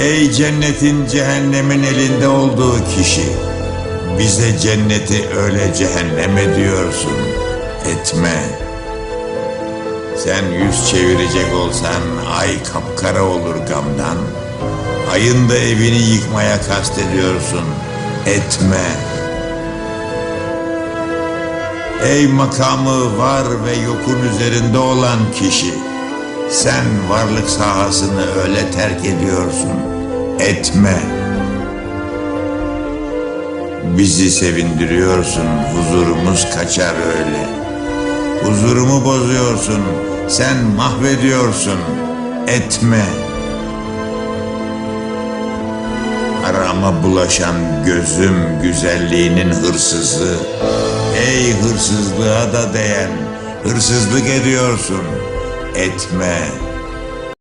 Ey cennetin cehennemin elinde olduğu kişi. Bize cenneti öyle cehennem ediyorsun. Etme. Sen yüz çevirecek olsan ay kapkara olur gamdan. Ayın da evini yıkmaya kastediyorsun. Etme. Ey makamı var ve yokun üzerinde olan kişi. Sen varlık sahasını öyle terk ediyorsun. Etme. Bizi sevindiriyorsun, huzurumuz kaçar öyle. Huzurumu bozuyorsun, sen mahvediyorsun. Etme. Arama bulaşan gözüm güzelliğinin hırsızı. Ey hırsızlığa da değen, hırsızlık ediyorsun. Etme.